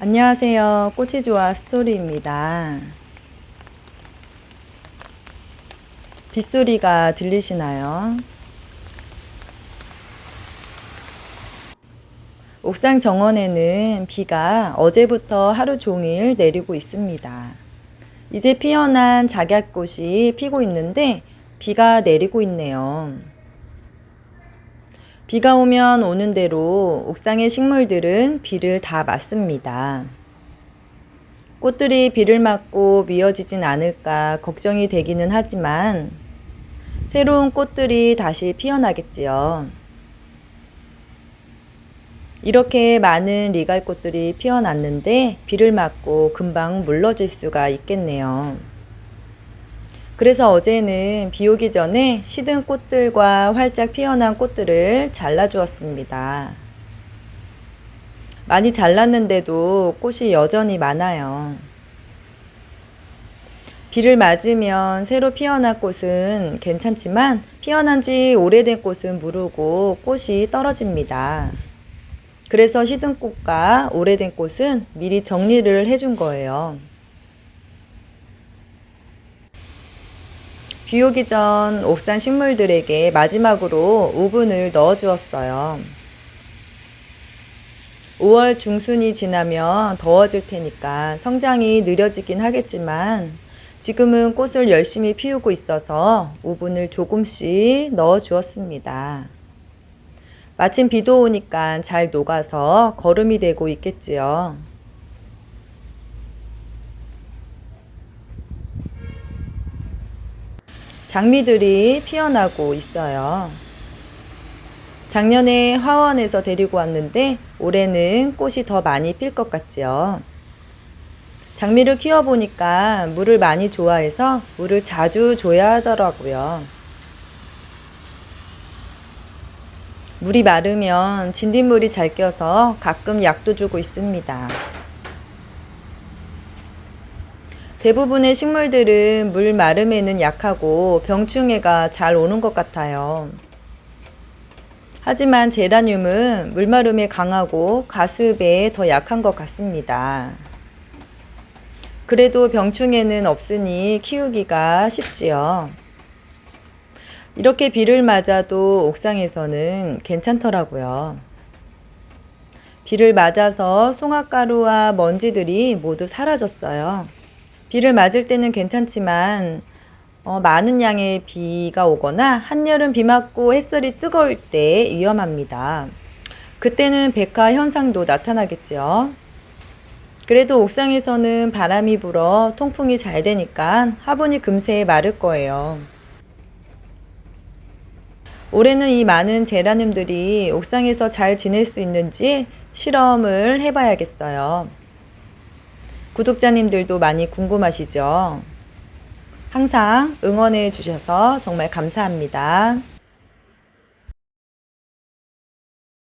안녕하세요. 꽃이 좋아 스토리입니다. 빗소리가 들리시나요? 옥상 정원에는 비가 어제부터 하루 종일 내리고 있습니다. 이제 피어난 작약꽃이 피고 있는데 비가 내리고 있네요. 비가 오면 오는 대로 옥상의 식물들은 비를 다 맞습니다. 꽃들이 비를 맞고 미어지진 않을까 걱정이 되기는 하지만 새로운 꽃들이 다시 피어나겠지요. 이렇게 많은 리갈 꽃들이 피어났는데 비를 맞고 금방 물러질 수가 있겠네요. 그래서 어제는 비 오기 전에 시든 꽃들과 활짝 피어난 꽃들을 잘라주었습니다. 많이 잘랐는데도 꽃이 여전히 많아요. 비를 맞으면 새로 피어난 꽃은 괜찮지만 피어난 지 오래된 꽃은 무르고 꽃이 떨어집니다. 그래서 시든 꽃과 오래된 꽃은 미리 정리를 해준 거예요. 비 오기 전 옥상 식물들에게 마지막으로 우분을 넣어 주었어요. 5월 중순이 지나면 더워질 테니까 성장이 느려지긴 하겠지만 지금은 꽃을 열심히 피우고 있어서 우분을 조금씩 넣어 주었습니다. 마침 비도 오니까 잘 녹아서 거름이 되고 있겠지요. 장미들이 피어나고 있어요. 작년에 화원에서 데리고 왔는데 올해는 꽃이 더 많이 필 것 같지요. 장미를 키워보니까 물을 많이 좋아해서 물을 자주 줘야 하더라고요. 물이 마르면 진딧물이 잘 껴서 가끔 약도 주고 있습니다. 대부분의 식물들은 물 마름에는 약하고 병충해가 잘 오는 것 같아요. 하지만 제라늄은 물마름에 강하고 가습에 더 약한 것 같습니다. 그래도 병충해는 없으니 키우기가 쉽지요. 이렇게 비를 맞아도 옥상에서는 괜찮더라고요. 비를 맞아서 송화가루와 먼지들이 모두 사라졌어요. 비를 맞을 때는 괜찮지만 어, 많은 양의 비가 오거나 한여름 비 맞고 햇살이 뜨거울 때 위험합니다. 그때는 백화 현상도 나타나겠죠. 그래도 옥상에서는 바람이 불어 통풍이 잘 되니까 화분이 금세 마를 거예요. 올해는 이 많은 제라늄들이 옥상에서 잘 지낼 수 있는지 실험을 해봐야겠어요. 구독자님들도 많이 궁금하시죠? 항상 응원해 주셔서 정말 감사합니다.